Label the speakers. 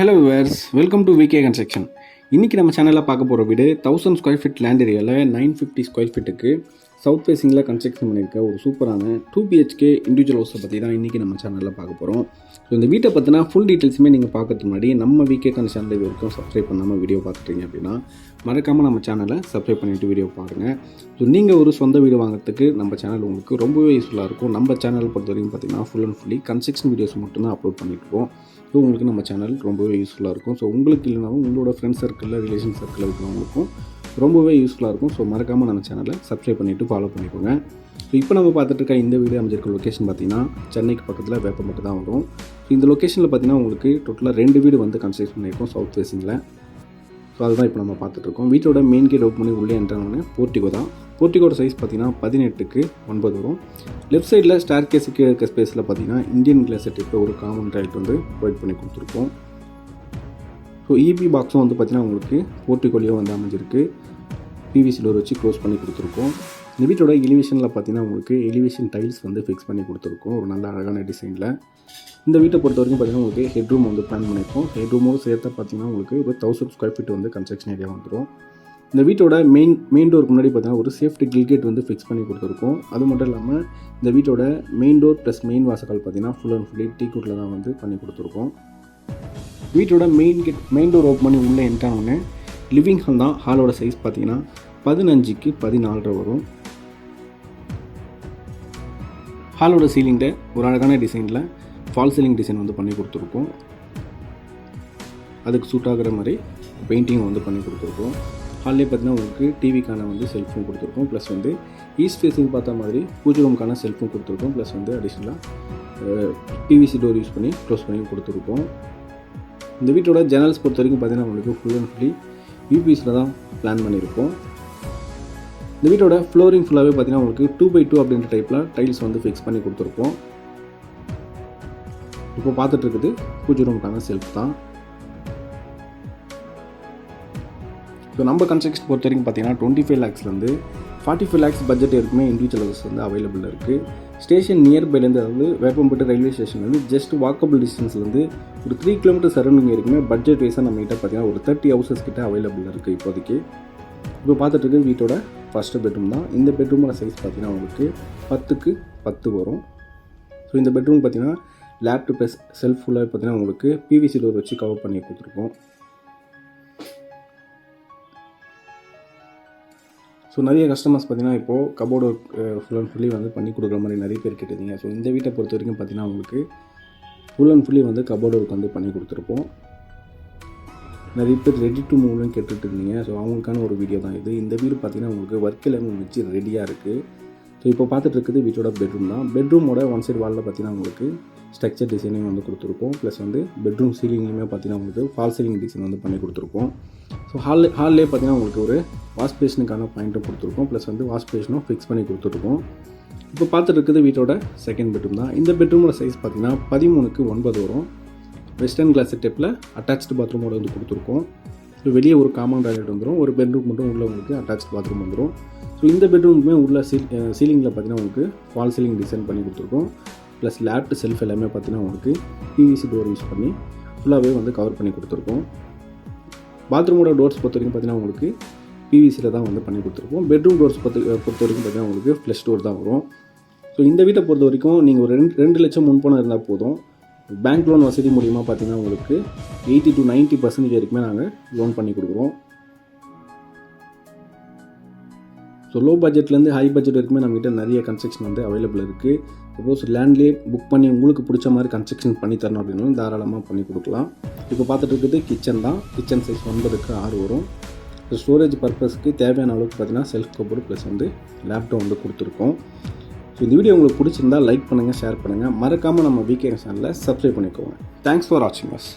Speaker 1: Hello viewers welcome to VK construction இன்றைக்கி நம்ம சேனலில் பார்க்க போகிற வீடு தௌசண்ட் ஸ்கொயர் ஃபீட் லேண்ட் ஏரியாவில் நைன் ஃபிஃப்டி ஸ்கொயர் ஃபீட்டுக்கு சவுத் ஃபேஸிங்கில் கன்ஸ்ட்ரக்ஷன் பண்ணியிருக்க ஒரு சூப்பரான டூ பிஹெச்கே இண்டிவிஜுவல் ஹவுஸை பற்றி தான் இன்றைக்கி நம்ம சேனலில் பார்க்க போகிறோம் ஸோ இந்த வீட்டை பற்றினா ஃபுல் டீட்டெயில்ஸுமே நீங்கள் பார்க்கறதுக்கு முன்னாடி நம்ம வீக்கே கன் சேனல் வரைக்கும் சப்ஸ்கிரைப் பண்ணாமல் வீடியோ பார்த்துட்டீங்க அப்படின்னா மறக்காமல் நம்ம சேனலை சப்ஸ்கிரைப் பண்ணிவிட்டு வீடியோ பாருங்கள் ஸோ நீங்கள் ஒரு சொந்த வீடு வாங்குறதுக்கு நம்ம சேனல் உங்களுக்கு ரொம்பவே யூஸ்ஃபுல்லாக இருக்கும். நம்ம சேனல் பொறுத்த வரைக்கும் பார்த்தீங்கன்னா full and fully construction videos மட்டும்தான் அப்லோட் பண்ணிட்டுருக்கோம் ஸோ உங்களுக்கு நம்ம சேனல் ரொம்பவே யூஸ்ஃபுல்லாக இருக்கும். ஸோ உங்களுக்கு இல்லைனாலும் உங்களோட ஃப்ரெண்ட்ஸ் சர்க்கிளில் ரிலேஷன் சர்க்கிளில் இருக்கிறவங்களுக்கும் ரொம்பவே யூஸ்ஃபுல்லாக இருக்கும். ஸோ மறக்காமல் நம்ம சேனலை சப்ஸ்கிரைப் பண்ணிவிட்டு ஃபாலோ பண்ணிக்கோங்க. ஸோ இப்போ நம்ம பார்த்துட்டு இருக்க இந்த வீடியோ அமைஞ்சிருக்க லொக்கேஷன் பார்த்தீங்கன்னா சென்னைக்கு பக்கத்தில் வேப்பம்பட்டு தான் வரும். ஸோ இந்த லொக்கேஷனில் பார்த்தீங்கன்னா உங்களுக்கு டோட்டலாக ரெண்டு வீடு வந்து கன்ஸ்ட்ரக்ட் பண்ணியிருக்கோம் சவுத் ஃபேஸிங்கில் ஸோ அதுதான் இப்போ நம்ம பார்த்துட்ருக்கோம் வீட்டோட மெயின் கேட் ஓப்பன் பண்ணி உள்ளே என்ட்ரானோடனே போர்ட்டிகோ தான். போர்ட்டிகோட சைஸ் பார்த்தீங்கன்னா பதினெட்டுக்கு ஒன்பது வரும். லெஃப்ட் சைடில் ஸ்டார் கேஸுக்கு இருக்க ஸ்பேஸில் பார்த்தீங்கன்னா இந்தியன் கிளாஸ் செட்டுக்கு ஒரு காமன் டைல்ட் வந்து ப்ரொவைட் பண்ணி கொடுத்துருக்கோம். ஸோ இபி பாக்ஸும் வந்து பார்த்திங்கன்னா உங்களுக்கு போர்ட்டிகோலியோ வந்து அமைஞ்சிருக்கு. பிவிசி டோர் வச்சு க்ளோஸ் பண்ணி கொடுத்துருக்கோம். இந்த வீட்டோட எலிவேஷனில் பார்த்தீங்கன்னா உங்களுக்கு எலிவேஷன் டைல்ஸ் வந்து ஃபிக்ஸ் பண்ணி கொடுத்துருக்கோம். ஒரு நல்ல அழகான டிசைனில் இந்த வீட்டை பொறுத்த வரைக்கும் பார்த்தீங்கன்னா உங்களுக்கு ஹெட்ரூம் வந்து பிளான் பண்ணியிருக்கோம் ஹெட்ரூமோடு சேர்த்து பார்த்தீங்கன்னா உங்களுக்கு ஒரு தௌசண்ட் ஸ்கொயர் ஃபீட் வந்து கன்ஸ்ட்ரக்ஷன் ஏரியா வந்துடும் இந்த வீட்டோட மெயின் மெயின் டோருக்கு முன்னாடி பார்த்தீங்கன்னா ஒரு சேஃப்டி கில்கேட் வந்து ஃபிக்ஸ் பண்ணி கொடுத்துருக்கோம். அது மட்டும் இல்லாமல் இந்த வீட்டோட மெயின் டோர் ப்ளஸ் மெயின் வாசக்கால் பார்த்தீங்கன்னா ஃபுல் அண்ட் ஃபுல்லி டீ குட்டில் தான் வந்து பண்ணி கொடுத்துருக்கோம். வீட்டோட main gate main door open பண்ணி உள்ளே என்ட்ரானோடனே லிவிங் ஹால் தான் ஹாலோட சைஸ் பார்த்தீங்கன்னா பதினஞ்சுக்கு பதினாலரை வரும். ஹாலோட சீலிங்கில் ஒரு அழகான டிசைனில் ஃபால் சீலிங் டிசைன் வந்து பண்ணி கொடுத்துருக்கோம். அதுக்கு சூட் ஆகிற மாதிரி பெயிண்டிங் வந்து பண்ணி கொடுத்துருக்கோம். ஹால்லே பார்த்தீங்கன்னா உங்களுக்கு டிவிக்கான வந்து செல்ஃபும் கொடுத்துருக்கோம். ப்ளஸ் வந்து ஈஸ்ட் ஃபேஸிங் பார்த்த மாதிரி பூஜை ரூமுக்கான செல்ஃபும் கொடுத்துருக்கோம். ப்ளஸ் வந்து அடிஷ்னலாக பிவிசி டோர் யூஸ் பண்ணி க்ளோஸ் பண்ணி கொடுத்துருக்கோம். இந்த வீட்டோட ஜன்னல்ஸ் பொறுத்த வரைக்கும் பார்த்தீங்கன்னா உங்களுக்கு ஃபுல் அண்ட் ஃபுல்லி யூபிஎஸில் தான் பிளான் பண்ணியிருக்கோம் இந்த வீட்டோட ஃப்ளோரிங் ஃபுல்லாகவே பார்த்தீங்கன்னா உங்களுக்கு டூ பை டூ அப்படின்ற டைப்பில் டைல்ஸ் வந்து ஃபிக்ஸ் பண்ணி கொடுத்துருக்கோம் இப்போ பார்த்துட்டு இருக்குது. பூஜை ரூமுக்கான செல்ஃப் தான். ஸோ நம்ம கன்ஸ்ட்ரக்ஷன் பொறுத்த வரைக்கும் பார்த்தீங்கன்னா டுவெண்ட்டி ஃபைவ் லேக்ஸ்லேருந்து ஃபார்ட்டி ஃபைவ் லேக்ஸ் பட்ஜெட் இருக்குமே இண்டிவிஜுவல் ஹவுஸ் வந்து அவைலபிள் இருக்குது ஸ்டேஷன் நியர்பைலேருந்து அதாவது வேப்பம்பட்டு ரயில்வே ஸ்டேஷன்லேருந்து ஜஸ்ட் வாக்கபிள் டிஸ்டன்ஸ்லேருந்து ஒரு த்ரீ கிலோமீட்டர் சரௌண்டிங் இருக்குமே பட்ஜெட் வைஸாக நம்மகிட்ட பார்த்தீங்கன்னா ஒரு தேர்ட்டி ஹவுசஸ் கிட்ட அவைலபிள் இருக்குது இப்போதைக்கு. இப்போ பார்த்துட்டு வீட்டோட ஃபஸ்ட்டு பெட்ரூம் தான். இந்த பெட்ரூமோட சைஸ் பார்த்தீங்கன்னா உங்களுக்கு பத்துக்கு பத்து வரும். ஸோ இந்த பெட்ரூம் பார்த்தீங்கன்னா லேப்டாப் ப்ளஸ் செல்ஃப் ஃபுல்லாக பார்த்தீங்கன்னா உங்களுக்கு பிவிசி டோர் வச்சு கவர் பண்ணி கொடுத்துருக்கோம். ஸோ நிறைய கஸ்டமர்ஸ் பார்த்தீங்கன்னா இப்போது cupboard work full and fully வந்து பண்ணி கொடுக்குற மாதிரி நிறைய பேர் கேட்டிருந்தீங்க. ஸோ இந்த வீட்டை பொறுத்த வரைக்கும் பார்த்தீங்கன்னா உங்களுக்கு ஃபுல் அண்ட் ஃபுல்லி வந்து கபோர்டு ஒர்க் வந்து பண்ணி கொடுத்துருப்போம். நிறைய பேர் ரெடி டு மூவ்லாம் கேட்டுட்டு இருந்தீங்க ஸோ அவங்களுக்கான ஒரு வீடியோ தான் இது. இந்த வீடு பார்த்தீங்கன்னா உங்களுக்கு ஒர்க் எல்லாமே வச்சு ரெடியாக இருக்குது ஸோ இப்போ பார்த்துட்டு இருக்குது வீட்டோட பெட்ரூம் தான். பெட்ரூமோட ஒன் சைடு வாலில் பார்த்தீங்கன்னா உங்களுக்கு ஸ்ட்ரக்சர் டிசைனிங் வந்து கொடுத்துருக்கோம். ப்ளஸ் வந்து பெட்ரூம் சீலிங்லையுமே பார்த்தீங்கன்னா உங்களுக்கு ஃபால் சீலிங் டிசைன் வந்து பண்ணி கொடுத்துருக்கோம். ஸோ ஹால் ஹால்லே பார்த்தீங்கன்னா உங்களுக்கு ஒரு வாஷ் பேஷனுக்கான பாயிண்ட்டும் கொடுத்துருக்கோம். ப்ளஸ் வந்து வாஷ் பேஷனும் ஃபிக்ஸ் பண்ணி கொடுத்துருக்கோம் இப்போ பார்த்துட்டு இருக்குது வீட்டோட செகண்ட் பெட்ரூம் தான். இந்த பெட்ரூமோட சைஸ் பார்த்தீங்கன்னா பதிமூணுக்கு ஒன்பது வரும். வெஸ்டர்ன் கிளாஸ் செட்டப்பில் அட்டாச்டு பாத்ரூமோட வந்து கொடுத்துருக்கோம். ஸோ வெளியே ஒரு காமன் டாய்லெட் வந்துடும் ஒரு பெட்ரூம் மட்டும் உள்ளே உங்களுக்கு அட்டாச் பாத்ரூம் வந்துடும் ஸோ இந்த பெட்ரூமுக்குமே உள்ள சீல் சீலிங்கில் பார்த்தீங்கன்னா உங்களுக்கு ஃபால் சீலிங் டிசைன் பண்ணி கொடுத்துருக்கோம். ப்ளஸ் லேப்ட் செல்ஃப் எல்லாமே பார்த்தீங்கன்னா உங்களுக்கு பிவிசி டோர் யூஸ் பண்ணி ஃபுல்லாகவே வந்து கவர் பண்ணி கொடுத்துருக்கோம். பாத்ரூமோட டோர்ஸ் பொறுத்த வரைக்கும் பார்த்தீங்கன்னா உங்களுக்கு பிவிசியில் தான் வந்து பண்ணி கொடுத்துருக்கோம். பெட்ரூம் டோர்ஸ் பொறுத்த பொறுத்த வரைக்கும் பார்த்தீங்கன்னா உங்களுக்கு ஃப்ளஷ் டோர் தான் வரும். ஸோ இந்த வீட்டை பொறுத்த வரைக்கும் நீங்கள் ஒரு ரெண்டு ரெண்டு லட்சம் முன்பணம் இருந்தால் போதும். பேங்க் லோன் வசதி மூலிமா பார்த்தீங்கன்னா உங்களுக்கு எயிட்டி டு நைன்ட்டி பர்சன்டேஜ் வரைக்குமே நாங்கள் லோன் பண்ணி கொடுக்குறோம். ஸோ லோ பட்ஜெட்லேருந்து ஹை பட்ஜெட் வரைக்குமே நம்மகிட்ட நிறைய கன்ஸ்ட்ரக்ஷன் வந்து அவைலபிள் இருக்குது சப்போஸ் லேண்ட்லேயே புக் பண்ணி உங்களுக்கு பிடிச்ச மாதிரி கன்ஸ்ட்ரக்ஷன் பண்ணி தரணும் அப்படின்னாலும் தாராளமாக பண்ணி கொடுக்கலாம். இப்போ பார்த்துட்டு இருக்குது கிச்சன் தான். கிச்சன் சைஸ் ஒன்பதுக்கு ஆறு வரும். ஸ்டோரேஜ் பர்பஸ்க்கு தேவையான அளவுக்கு பார்த்தீங்கன்னா செல்ஃப் கபோர்டு ப்ளஸ் வந்து லேப்டாப் வந்து கொடுத்துருக்கோம். ஸோ இந்த வீடியோ உங்களுக்கு பிடிச்சிருந்தா லைக் பண்ணுங்கள் ஷேர் பண்ணுங்கள் மறக்காமல் நம்ம வீக்கே சேனலில் சப்ஸ்கிரைப் பண்ணிக்கோங்க. தேங்க்ஸ் ஃபார் வாட்சிங் அஸ்